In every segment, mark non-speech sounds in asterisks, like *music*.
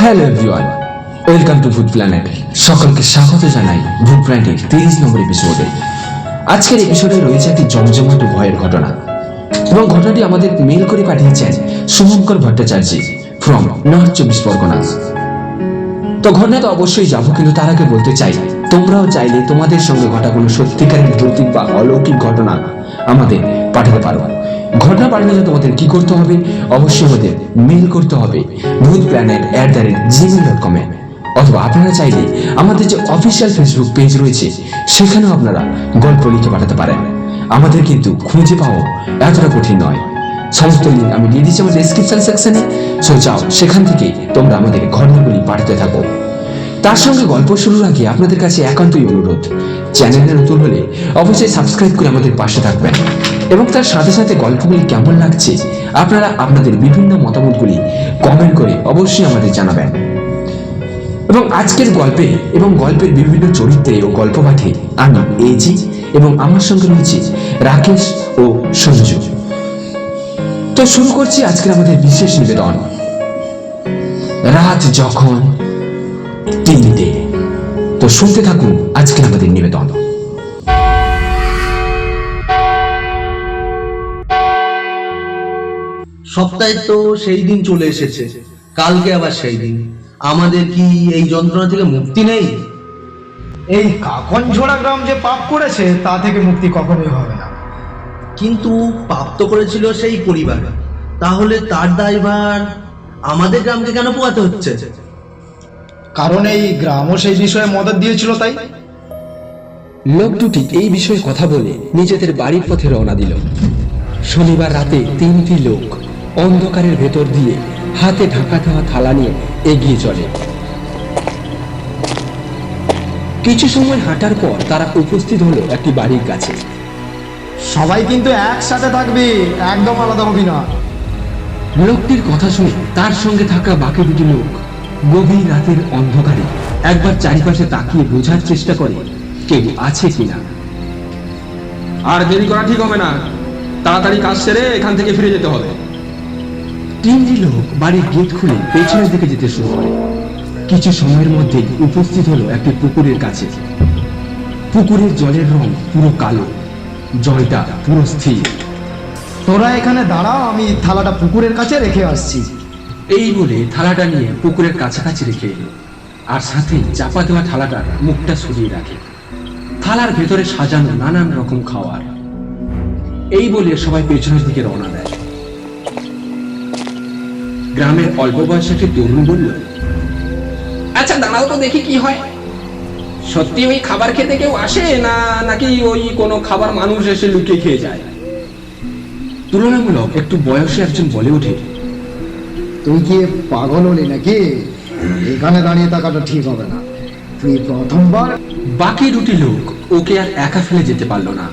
Hello everyone welcome to food planet সকলকে স্বাগত জানাই ভুট ব্র্যান্ডের তিরিশ নম্বর এপিসোডে আজকের এপিসোডে রয়েছে একটি জমজমাট ভয়ের ঘটনা এবং ঘটনাটি আমাদের মেল করে পাঠিয়েছেন শুভঙ্কর ভট্টাচার্য ফ্রম নর্থ চব্বিশ পরগনা তো ঘটনা তো অবশ্যই যাব কিন্তু তার আগে বলতে চাই তোমরাও চাইলে তোমাদের সঙ্গে ঘটা কোনো সত্যিকারের ভৌতিক বা অলৌকিক ঘটনা আমাদের পাঠাতে পারো। ঘটনা পাঠানোর জন্য তোমাদের কি করতে হবে? অবশ্যই আমাদের মেল করতে হবে food planet at the rate Gmail dot কমে অথবা আপনারা চাইলে আমাদের যে অফিসিয়াল ফেসবুক পেজ রয়েছে, সেখানেও আপনারা গল্প লিখে পাঠাতে পারেন। আমাদের কিন্তু খুঁজে পাওয়া এতটা কঠিন নয়। সমস্ত লিঙ্ক আমি দিয়ে দিচ্ছি আমার ডেসক্রিপশন সেকশনে সো যাও, সেখান থেকে তোমরা আমাদের ঘটনাগুলি পাঠাতে থাকো। তার সঙ্গে গল্প শুরুর আগে আপনাদের কাছে একান্তই অনুরোধ। চ্যানেলে নতুন হলে অবশ্যই সাবস্ক্রাইব করে আমাদের পাশে থাকবেন। এবং তার সাথে সাথে গল্পগুলি কেমন লাগছে, আপনারা আপনাদের বিভিন্ন মতামতগুলি কমেন্ট করে অবশ্যই আমাদের জানাবেন। এবং আজকের গল্পে এবং গল্পের বিভিন্ন চরিত্রে ও গল্প পাঠে আমি এজি এবং আমার সঙ্গে রয়েছে রাকেশ ও সঞ্জু। তো শুরু করছি আজকের আমাদের বিশেষ নিবেদন। রাত যখন তিনটে। তো শুনতে থাকুন আজকের আমাদের নিবেদন। সপ্তাহে তো সেই দিন চলে এসেছে। কালকে আবার সেই দিন। আমাদের কি এই যন্ত্রণা থেকে মুক্তি নেই? এই কাকন ঝোড়া গ্রাম যে পাপ করেছে তা থেকে মুক্তি কখনোই হবে না। কিন্তু পাপ তো করেছিল সেই পরিবার। তাহলে তার দায়ভার আমাদের গ্রামকে কেন পোয়াতে হচ্ছে? কারণ এই গ্রামও সেই বিষয়ে মদত দিয়েছিল তাই। লোক দুটি এই বিষয়ে কথা বলে নিজেদের বাড়ির পথে রওনা দিল। শনিবার রাতে তিনটি লোক অন্ধকারের ভেতর দিয়ে হাতে ঢাকা দেওয়া থালা নিয়ে এগিয়ে চলে। কিছু সময় হাঁটার পর তারা উপস্থিত হলো একটি বাড়ির কাছে। সবাই কিন্তু একসাথে থাকবে একদম আলাদা হবি না লোকটির কথা শুনে তার সঙ্গে থাকা বাকি দুটি লোক গভীর রাতের অন্ধকারে একবার চারিপাশে তাকিয়ে বোঝার চেষ্টা করে কেউ আছে কিনা। আর দেরি করা ঠিক হবে না। তাড়াতাড়ি কাজ সেরে এখান থেকে ফিরে যেতে হবে। তিনটি লোক বাড়ির গেট খুলে পেছনের দিকে যেতে শুরু করে। কিছু সময়ের মধ্যে উপস্থিত হলো একটি পুকুরের কাছে। পুকুরের জলের রং পুরো কালো জলটা পুরো স্থির। তোরা এখানে দাঁড়াও আমি থালাটা পুকুরের কাছে রেখে আসছি। এই বলে থালাটা নিয়ে পুকুরের কাছাকাছি রেখে এলো। আর সাথে চাপা দেওয়া থালাটার মুখটা সরিয়ে রাখে। থালার ভেতরে সাজানো নানান রকম খাওয়ার। এই বলে সবাই পেছনের দিকে রওনা দেয়। গ্রামের অল্প বয়সে একটি তরুণ বলল আচ্ছা দাঁড়াও তো দেখি কি হয়। সত্যি ওই খাবার খেতে কেউ আসে না নাকি ওই কোনো খাবার মানুষ এসে লুকিয়ে খেয়ে যায়? তুলনামূলক একটু বয়সে একজন বলে ওঠে তুই কি পাগল হলি নাকি? এখানে দাঁড়িয়ে থাকাটা ঠিক হবে না। তুই প্রথমবার বাকি দুটি লোক ওকে আর একা ফেলে যেতে পারল না।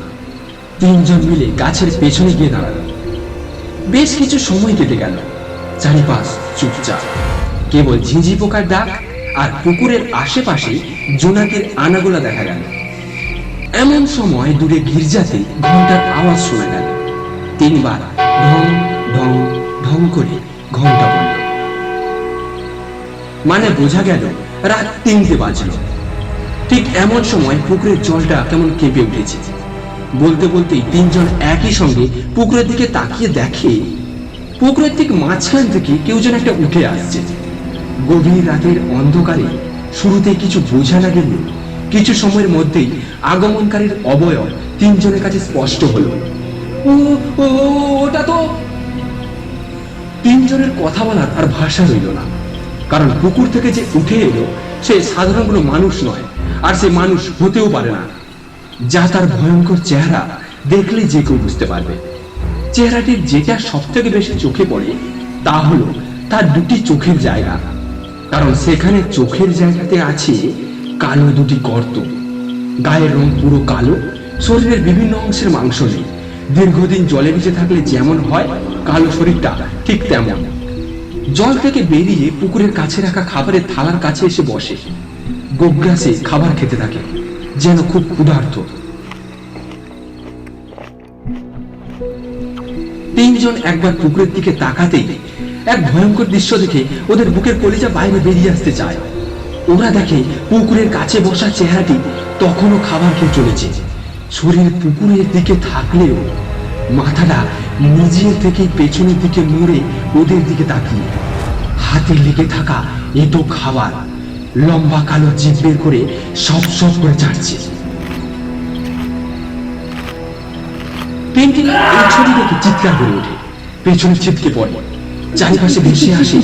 তিনজন মিলে গাছের পেছনে গিয়ে দাঁড়াল। বেশ কিছু সময় কেটে গেল। চারিপাশ চুপচাপ। কেবল ঝিঁঝি পোকার ডাক আর পুকুরের আশেপাশে জোনাকের আনাগোলা দেখা গেল। এমন সময় দূরে গির্জাতে ঘণ্টার আওয়াজ শোনা গেল। তিনবার ঢং ঢং ঢং করে ঘণ্টা বলল। মানে বোঝা গেল, রাত তিনটে বাজলো। ঠিক এমন সময় পুকুরের জলটা কেমন কেঁপে উঠেছে। বলতে বলতেই তিনজন একই সঙ্গে পুকুরের দিকে তাকিয়ে দেখে, পুকুরের ঠিক মাঝখান থেকে কেউ যেন একটা উঠে আসছে। গভীর রাতের অন্ধকারে শুরুতে কিছু বোঝা না গেলেও কিছু সময়ের মধ্যেই আগমনকারীর অবয়ব তিনজনের কাছে স্পষ্ট হলো। ওটা তো তিনজনের কথা বলার আর ভাষা রইল না। কারণ পুকুর থেকে যে উঠে এলো, সে সাধারণ কোনো মানুষ নয়, আর সে মানুষ হতেও পারে না। যা তার ভয়ঙ্কর চেহারা দেখলে যে কেউ বুঝতে পারবে। চেহারাটির যেটা সব থেকে বেশি চোখে পড়ে, তা হলো তার দুটি চোখের জায়গা। কারণ সেখানে চোখের জায়গাতে আছে কালো দুটি গর্ত। গায়ের রং পুরো কালো, শরীরের বিভিন্ন অংশের মাংস নেই। দীর্ঘদিন জলে ভিজে থাকলে যেমন হয় কালো শরীরটা ঠিক তেমন। জল থেকে বেরিয়ে পুকুরের কাছে রাখা খাবারের থালার কাছে এসে বসে। গোগ্রাসে খাবার খেতে থাকে, যেন খুব ক্ষুধার্ত। তিনজন একবার পুকুরের দিকে তাকাতেই এক ভয়ঙ্কর দৃশ্য দেখে ওদের বুকের কলিজা বাইরে বেরিয়ে আসতে চায়। ওরা দেখে পুকুরের কাছে বসা চেহারাটি তখনও খাবার খেয়ে চলেছে। শরীর পুকুরের দিকে থাকলেও মাথাটা নিজের থেকে পেছনের দিকে মুড়ে ওদের দিকে তাকিয়ে। হাতে লেগে থাকা এটো খাবার লম্বা কালো জিভ বের করে সব সব করে চাটছে। এই ছবি দেখে চিৎকার করে ওঠে। পেছনে ছিটকে পড়ে। চারিপাশে ভেসে হাসি।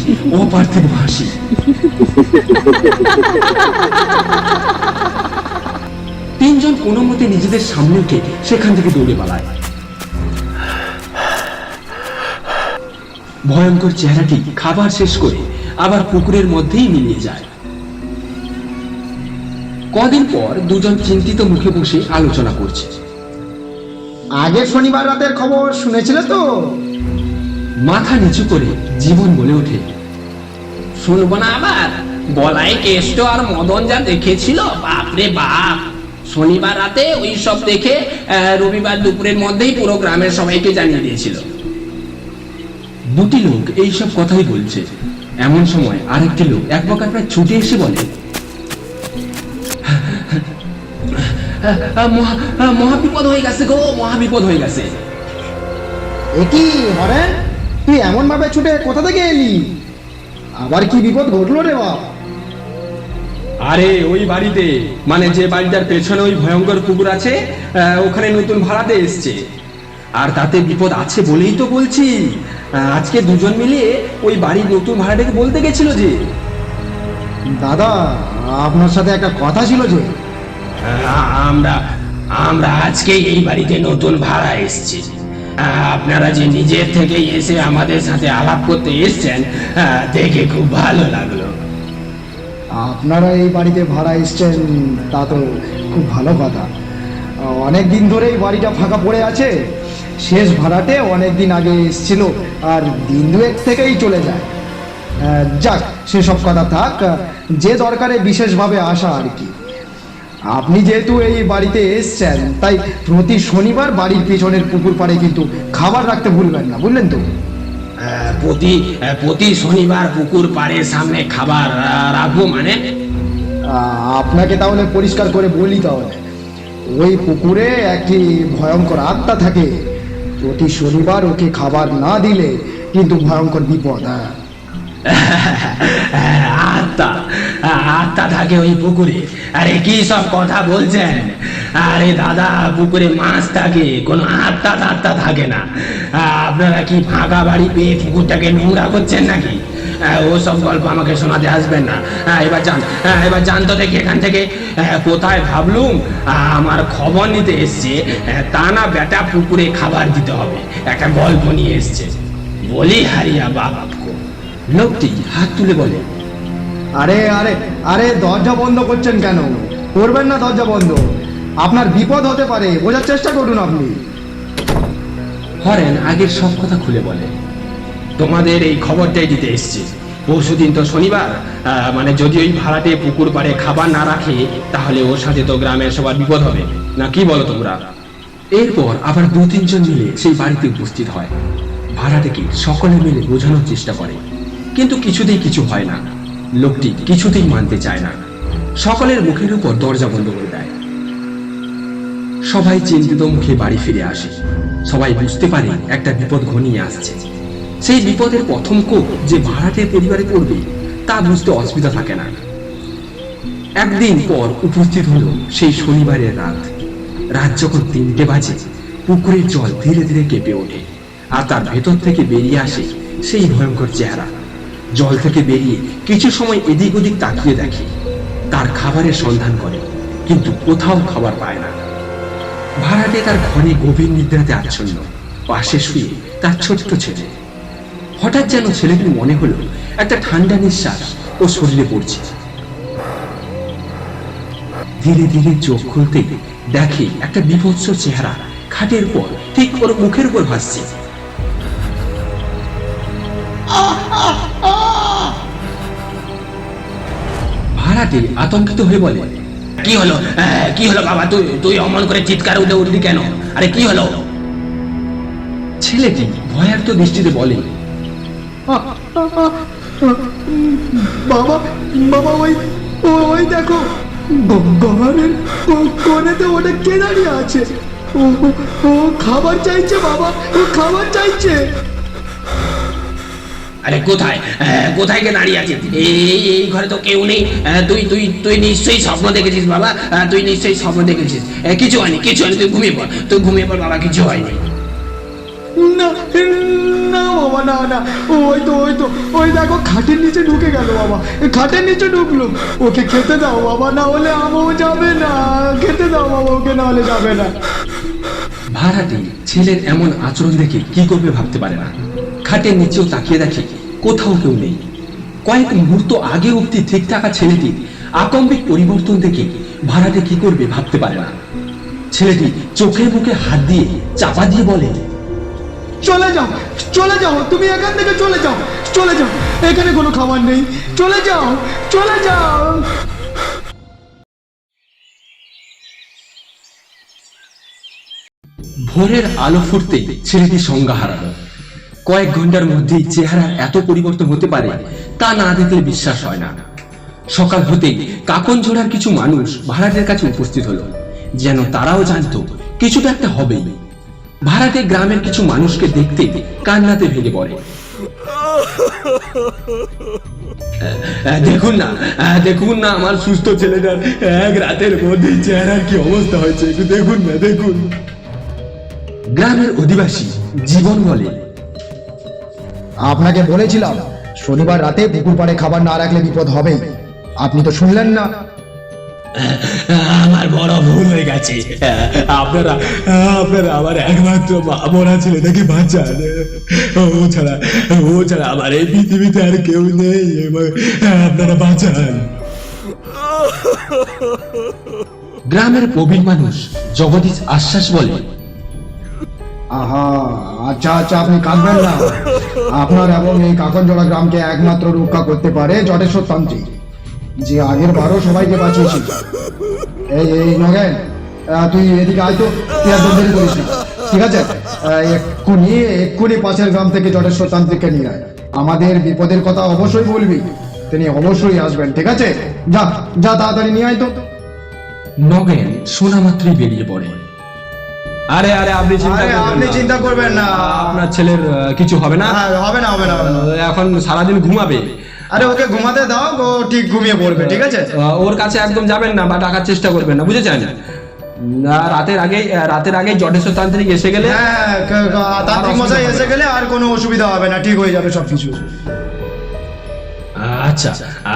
তিনজন কোনো মতে নিজেদের সামনে উঠে সেখান থেকে দৌড়ে পালায়। ভয়ঙ্কর চেহারাটি খাবার শেষ করে আবার পুকুরের মধ্যেই মিলিয়ে যায়। কদিন পর দুজন চিন্তিত মুখে বসে আলোচনা করছে। আগের শনিবার রাতের খবর শুনেছিলে তো? মাথা নিচু করে জীবন বলে ওঠে। শুনব না আবার? বলাই কেষ্ট আর মদন যা দেখেছিল বাপরে বাপ! শনিবার রাতে ওই সব দেখে আহ, রবিবার দুপুরের মধ্যেই পুরো গ্রামের সবাইকে জানিয়ে দিয়েছিল। দুটি লোক এইসব কথাই বলছে। এমন সময় আরেকটি লোক এক প্রকার প্রায় ছুটে এসে বলে মহাবিপদ হয়ে গেছে গো মহাবিপদ হয়ে গেছে। একই হরেন? তুই এমন ভাবে ছুটে কোথা থেকে এলি? আবার কি বিপদ ঘটলো রে বাপ? আরে ওই বাড়িতে মানে যে বাড়িটার পেছনে ওই ভয়ঙ্কর পুকুর আছে আহ, ওখানে নতুন ভাড়াতে এসছে। আর তাতে বিপদ আছে বলেই তো বলছি। আজকে দুজন মিলে ওই বাড়ির নতুন ভাড়াটাকে বলতে গেছিল যে। দাদা আপনার সাথে একটা কথা ছিল যে। আমরা আমরা আজকে এই বাড়িতে নতুন ভাড়া এসেছি। আপনারা যে নিজের থেকে এসে আমাদের সাথে আলাপ করতে এসছেন দেখে খুব ভালো লাগল। আপনারা এই বাড়িতে ভাড়া এসছেন তা তো খুব ভালো কথা। অনেক দিন ধরেই বাড়িটা ফাঁকা পড়ে আছে। শেষ ভাড়াটে অনেক দিন আগে এসছিল আর দিন দুয়েক থেকেই চলে যায়। যাক সেসব কথা থাক যে দরকারে বিশেষভাবে আসা আর কি। আপনি যেহেতু এই বাড়িতে এসছেন তাই প্রতি শনিবার বাড়ির পিছনের পুকুর পাড়ে কিন্তু খাবার রাখতে ভুলবেন না বুঝলেন তো? প্রতি প্রতি শনিবার পুকুর পাড়ের সামনে খাবার রাখব মানে? আপনাকে তাহলে পরিষ্কার করে বলি তাহলে। ওই পুকুরে একটি ভয়ঙ্কর আত্মা থাকে। প্রতি শনিবার ওকে খাবার না দিলে কিন্তু ভয়ঙ্কর বিপদ হ্যাঁ। *laughs* আত্মা আত্মা থাকে ওই পুকুরে। আরে, কি সব কথা বলছেন? আরে, দাদা, পুকুরে মাছ থাকে, কোনো আত্মা আত্মা থাকে না। আপনারা কি ফাঁকা বাড়ি পেয়ে পুকুরটাকে নোংরা করছেন নাকি? ও সব গল্প আমাকে শোনাতে আসবেন না। এবার যান। এবার যান তো দেখি এখান থেকে। কোথায় ভাবলুম? আমার খবর নিতে এসছে। তা না বেটা পুকুরে খাবার দিতে হবে। একটা গল্প নিয়ে এসছে। বলি হারিয়া বাবাকে লোকটি হাত তুলে বলে আরে আরে আরে দরজা বন্ধ করছেন কেন? করবেন না দরজা বন্ধ। আপনার বিপদ হতে পারে। বোঝার চেষ্টা করুন আপনি। হরেন আগের সব কথা খুলে বলে তোমাদের এই খবরটাই দিতে এসছি। পরশুদিন তো শনিবার মানে যদি ওই ভাড়াটে পুকুর পাড়ে খাবার না রাখে, তাহলে ওর সাথে তো গ্রামের সবার বিপদ হবে। না, কি বলো তোমরা? এরপর আবার দু তিনজন মিলে সেই বাড়িতে উপস্থিত হয়। ভাড়াটাকে সকলে মিলে বোঝানোর চেষ্টা করে। কিন্তু কিছুতেই কিছু হয় না। লোকটি কিছুতেই মানতে চায় না। সকলের মুখের উপর দরজা বন্ধ করে দেয়। সবাই চিন্তিত মুখে বাড়ি ফিরে আসে। সবাই বুঝতে পারে একটা বিপদ ঘনিয়ে আসছে। সেই বিপদের প্রথম কোপ যে ভাড়াটের পরিবারে পড়বে, তা বুঝতে অসুবিধা থাকে না। একদিন পর উপস্থিত হলো সেই শনিবারের রাত। রাত যখন তিনটে বাজে, পুকুরের জল ধীরে ধীরে কেঁপে ওঠে, আর তার ভেতর থেকে বেরিয়ে আসে সেই ভয়ঙ্কর চেহারা। জল থেকে বেরিয়ে কিছু সময় এদিক ওদিক তাকিয়ে দেখে, তার খাবারের সন্ধান করে, কিন্তু কোথাও খাবার পায় না। ভাড়াটে তার ঘরে গভীর নিদ্রাতে আচ্ছন্ন, পাশে শুয়ে তার ছোট্ট ছেলে। হঠাৎ যেন ছেলেটির মনে হলো একটা ঠান্ডা নিঃশ্বাস ও শরীরে পড়ছে। ধীরে ধীরে চোখ খুলতেই দেখে একটা বিভৎস চেহারা খাটের পর ঠিক ওর মুখের উপর ভাসছে। ভাড়াটে আতঙ্কিত হয়ে বলে কি হলো? কি হলো বাবা? তুই তুই অমন করে চিৎকার উঠে উঠলি কেন? আরে কি হলো? ছেলেটি ভয়ার্ত দৃষ্টিতে বলে বাবা বাবা ওই ওই দেখো গ- ঘরের ও- কোণেতে ওটা কে দাঁড়িয়ে আছে। ও খাবার চাইছে বাবা ও খাবার চাইছে। আরে কোথায়? কোথায় কে দাঁড়িয়ে আছিস এই এই- ঘরে তো কেউ নেই। তুই তুই তুই নিশ্চয়ই স্বপ্ন দেখেছিস বাবা। তুই নিশ্চয়ই স্বপ্ন দেখেছিস। কিছু হয়নি কিছু হয়নি তুই ঘুমিয়ে পড়। তুই ঘুমিয়ে পড় বাবা কিছু হয়নি। না বাবা, না না। ওই তো ওই তো। ওই দেখো, খাটের নিচে ঢুকে গেল বাবা। খাটের নিচে ঢুকলো। ওকে খেতে দাও বাবা, না হলে আমও যাবে না। খেতে দাও বাবা, ওকে না হলে যাবে না। ভাড়াটি ছেলের এমন আচরণ দেখে কি করবে ভাবতে পারে না। খাটের নিচেও তাকিয়ে দেখে কোথাও কেউ নেই। কয়েক মুহূর্ত আগে অব্দি ঠিক থাকা ছেলেটি আকম্বিক পরিবর্তন দেখে ভাড়াটে কি করবে ভাবতে পারে না। ছেলেটি চোখে মুখে হাত দিয়ে চাপা দিয়ে বলে চলে যাও চলে যাও, তুমি এখান থেকে চলে যাও চলে যাও, এখানে কোনো খাবার নেই, চলে যাও চলে যাও। ভোরের আলো ফুটতেই ছেলেটি সংজ্ঞা হারালো। কয়েক ঘণ্টার মধ্যেই চেহারা এত পরিবর্তন হতে পারে তা না দেখলে বিশ্বাস হয় না। সকাল হতেই কাকন ঝোড়ার কিছু মানুষ ভাড়াটের কাছে উপস্থিত হলো, যেন তারাও জানতো, কিছুটা একটা হবেই। ভাড়াটে গ্রামের কিছু মানুষকে দেখতে কান্নাতে ভেঙে পড়ে। দেখুন না দেখুন না আমার সুস্থ ছেলেটার, এক রাতের মধ্যে চেহারার কি অবস্থা হয়েছে, একটু দেখুন না, দেখুন। গ্রামের অধিবাসী জীবন বলে। আপনাকে বলেছিলাম, শনিবার রাতে পুকুর পাড়ে খাবার না রাখলে বিপদ হবেই। আপনি তো শুনলেন না আমার বড় ভুল হয়ে গেছে। আপনারা আপনারা আমার একমাত্র মা মরা ছেলেটাকে বাঁচান। ও ছাড়া ও ছাড়া আমার এই পৃথিবীতে আর কেউ নেই। এবার আপনারা বাঁচান। গ্রামের প্রবীণ মানুষ জগদীশ আশ্বাস বলে আহা আচ্ছা আচ্ছা আপনি কাঁদবেন না। আপনার এবং এই কাকনজোড়া গ্রামকে একমাত্র রক্ষা করতে পারে জটেশ্বর তান্ত্রিক যে আগের বারও সবাইকে বাঁচিয়েছিল এই এই নগেন তুই এদিকে আয় তো তুই একদম দেরি করিস না। ঠিক আছে? এক্ষুনি এক্ষুনি পাশের গ্রাম থেকে জটেশ্বর তান্ত্রিককে নিয়ে আয়। আমাদের বিপদের কথা অবশ্যই বলবি। তিনি অবশ্যই আসবেন ঠিক আছে? যা যা তাড়াতাড়ি নিয়ে আয় তো। নগেন শোনা মাত্রই বেরিয়ে পড়ে। আরে আরে আপনি চিন্তা করবেন আপনি চিন্তা করবেন না। আপনার ছেলের কিছু হবে না? হ্যাঁ, হবে না হবে না হবে না। এখন সারাদিন ঘুমাবে। আরে ওকে ঘুমাতে দাও ও ঠিক ঘুমিয়ে পড়বে ঠিক আছে? আহ, ওর কাছে একদম যাবেন না বা ডাকার চেষ্টা করবেন না বুঝেছেন? না, রাতের আগে রাতের আগে জটেশ্বর তান্ত্রিক এসে গেলে হ্যাঁ তান্ত্রিক মশাই এসে গেলে আর কোনো অসুবিধা হবে না ঠিক হয়ে যাবে সব কিছু আচ্ছা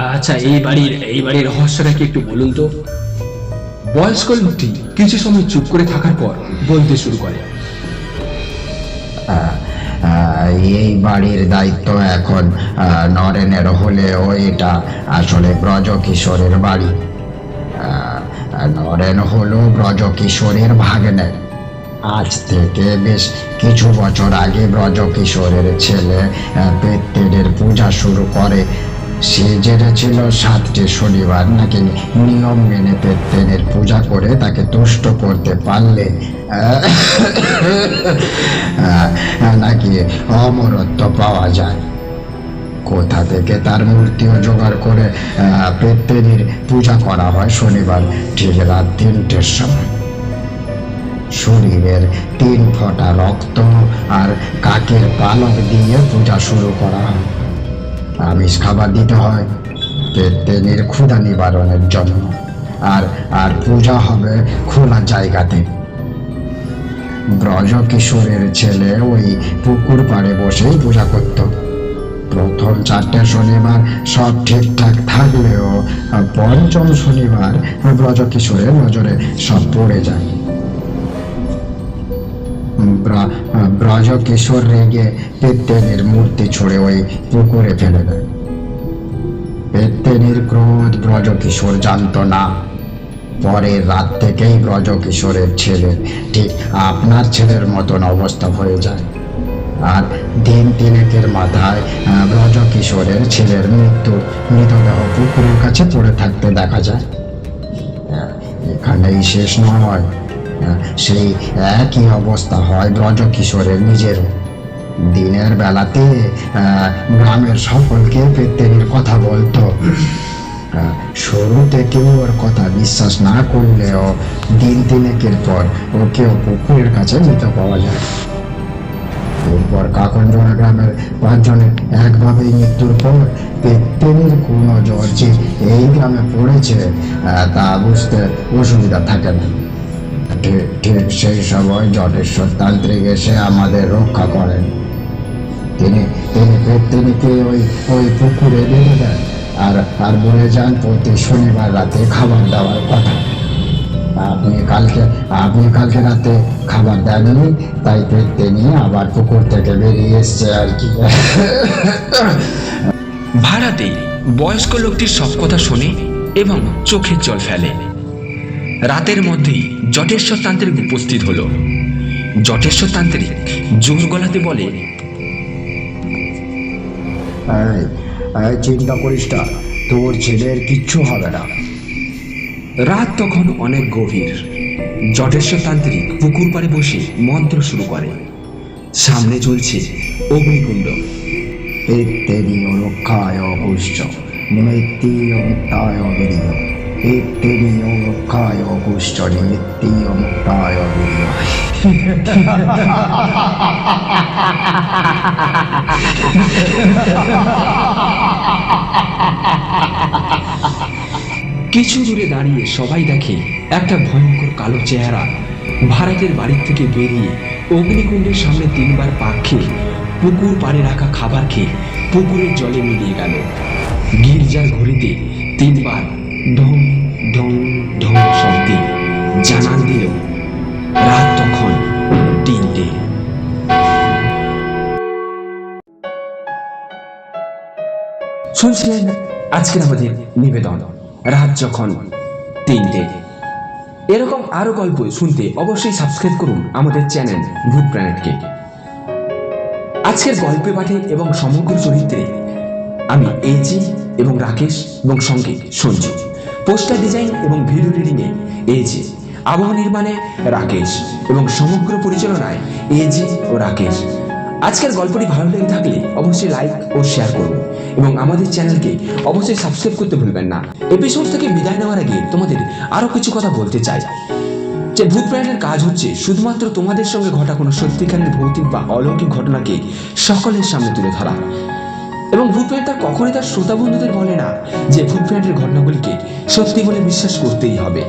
আচ্ছা এই বাড়ির এই বাড়ির রহস্যটা কি একটু বলুন তো? বয়স্ক লোকটি কিছু সময় চুপ করে থাকার পর বলতে শুরু করে। আহ, এই বাড়ির দায়িত্ব এখন নরেনের হলেও এটা আসলে ব্রজ কিশোরের বাড়ি নরেন হলো ব্রজ কিশোরের ভাগ্নে। আজ থেকে বেশ কিছু বছর আগে ব্রজ কিশোরের ছেলে আহ, পেত্তেরের পূজা শুরু করে। সে যেটা ছিল সাতটি শনিবার। নাকি নিয়ম মেনে পেত্তেনের পূজা করে তাকে তুষ্ট করতে পারলে? নাকি অমরত্ব পাওয়া যায়? কোথা থেকে তার মূর্তিও জোগাড় করে আহ, পেত্তেরির পূজা করা হয় শনিবার? ঠিক রাত তিনটের সময়। শরীরের তিন ফোঁটা রক্ত আর কাকের পালক দিয়ে পূজা শুরু করা হয়। আমিষ খাবার দিতে হয়। পেটেনির ক্ষুধা নিবারণের জন্য। আর আর পূজা হবে খোলা জায়গাতে। ব্রজ কিশোরের ছেলে ওই পুকুর পাড়ে বসেই পূজা করত। প্রথম চারটে শনিবার সব ঠিকঠাক থাকলেও পঞ্চম শনিবার ব্রজ কিশোরের নজরে সব পড়ে যায়। ব্র- ব্রজ কিশোর রেগে পেত্তেনির মূর্তি ছুড়ে ওই পুকুরে ফেলে দেয়। পেত্তেনির ক্রোধ ব্রজ কিশোর জানত না। পরের রাত থেকেই ব্রজ কিশোরের ছেলে, ঠিক আপনার ছেলের মতন অবস্থা হয়ে যায়। আর দিন তিনেকের মাথায় ব্রজ কিশোরের ছেলের মৃত্যু, মৃতদেহ পুকুরের কাছে পড়ে থাকতে দেখা যায়। এখানেই শেষ নয়। সেই একই অবস্থা হয় ব্রজ কিশোরের নিজেরও দিনের বেলাতে গ্রামের সকলকে পেত্তেনির কথা বলতো। শুরুতে কেউ ওর কথা বিশ্বাস না করলেও দিন তিনেকের পর ওকেও পুকুরের কাছে মৃত পাওয়া যায়। এরপর কাকনজোড়া গ্রামের পাঁচজনের একভাবে মৃত্যুর পর পেত্তেনির কোনো জ্বর যে এই গ্রামে পড়েছে তা বুঝতে অসুবিধা থাকে না। ঠিক ঠিক সেই সময় জটেশ্বর তান্ত্রিক এসে আমাদের রক্ষা করেন। তিনি তিনি পেত্তেনিকে ওই ওই পুকুরে বেঁধে দেন। আর আর বলে যান, প্রতি শনিবার রাতে খাবার দেওয়ার কথা। আপনি কালকে আপনি কালকে রাতে খাবার দেননি, তাই পেটতে নিয়ে আবার পুকুর থেকে বেরিয়ে এসছে আর কি। ভাড়াতেই বয়স্ক লোকটির সব কথা শোনে এবং চোখের জল ফেলে। রাতের মধ্যেই জটেশ্বর তান্ত্রিক উপস্থিত হলো। জটেশ্বর তান্ত্রিক জোর গলাতে বলে চিন্তা করিস না তোর ছেলের কিচ্ছু হবে না। রাত তখন অনেক গভীর। জটেশ্বর তান্ত্রিক পুকুর পাড়ে বসে মন্ত্র শুরু করে। সামনে চলছে অগ্নিকুণ্ড। ইত্তেদীয় রক্ষায় নিমিত্তীয় মুক্তায় বীর্য বীর্য *laughs* কিছু দূরে দাঁড়িয়ে সবাই দেখে একটা ভয়ঙ্কর কালো চেহারা ভারতের বাড়ির থেকে বেরিয়ে অগ্নিকুণ্ডের সামনে তিনবার পাক খেয়ে পুকুর পাড়ে রাখা খাবার খেয়ে পুকুরের জলে মিলিয়ে গেল। গির্জার ঘড়িতে তিনবার ঢং ঢং ঢং শব্দে জানান দিল রাত তখন তিনটে। শুনছিলেন আজকের আমাদের নিবেদন, রাত যখন তিনটে। এরকম আরও গল্প শুনতে অবশ্যই সাবস্ক্রাইব করুন আমাদের চ্যানেল ভূত প্ল্যানেটকে। আজকের গল্পে পাঠে এবং সমগ্র চরিত্রে আমি এজি এবং রাকেশ এবং সঙ্গে সঞ্জু পোস্টার ডিজাইন এবং ভিডিও রিডিংয়ে এজি আবহ নির্মাণে রাকেশ এবং সমগ্র পরিচালনায় এজি ও রাকেশ। আজকের গল্পটি ভালো লেগে থাকলে অবশ্যই লাইক ও শেয়ার করুন এবং আমাদের চ্যানেলকে অবশ্যই সাবস্ক্রাইব করতে ভুলবেন না। এপিসোড থেকে বিদায় নেওয়ার আগে তোমাদের আরও কিছু কথা বলতে চাই। যে ভূত প্রাণের কাজ হচ্ছে শুধুমাত্র তোমাদের সঙ্গে ঘটা কোনো সত্যিকারের ভৌতিক বা অলৌকিক ঘটনাকে সকলের সামনে তুলে ধরা। এবং ভূত প্রেমিক তার কখনোই তার শ্রোতা বন্ধুদের বলে না যে ভূত প্রেমিকের ঘটনাগুলিকে সত্যি বলে বিশ্বাস করতেই হবে।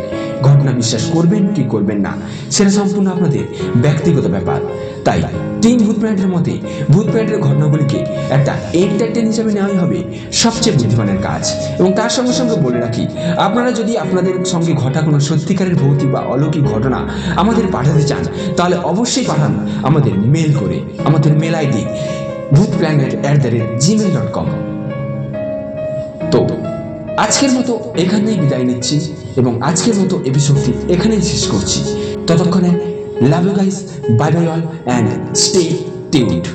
ঘটনা বিশ্বাস করবেন কি করবেন না, সেটা সম্পূর্ণ আপনাদের ব্যক্তিগত ব্যাপার। তাই তিন ভূত প্রেমিকের মতে ভূত প্রেমিকের ঘটনাগুলিকে একটা এন্টারটেন হিসাবে নেওয়াই হবে সবচেয়ে বুদ্ধিমানের কাজ। এবং তার সঙ্গে সঙ্গে বলে রাখি, আপনারা যদি আপনাদের সঙ্গে ঘটা কোনো সত্যিকারের ভৌতিক বা অলৌকিক ঘটনা আমাদের পাঠাতে চান, তাহলে অবশ্যই পাঠান আমাদের মেল করে, আমাদের মেল আইডি ডট কম তো, আজকের মতো এখানেই বিদায় নিচ্ছি এবং আজকের মতো এপিসোডটি এখানেই শেষ করছি। ততক্ষণে love you guys bye bye all and stay টিউড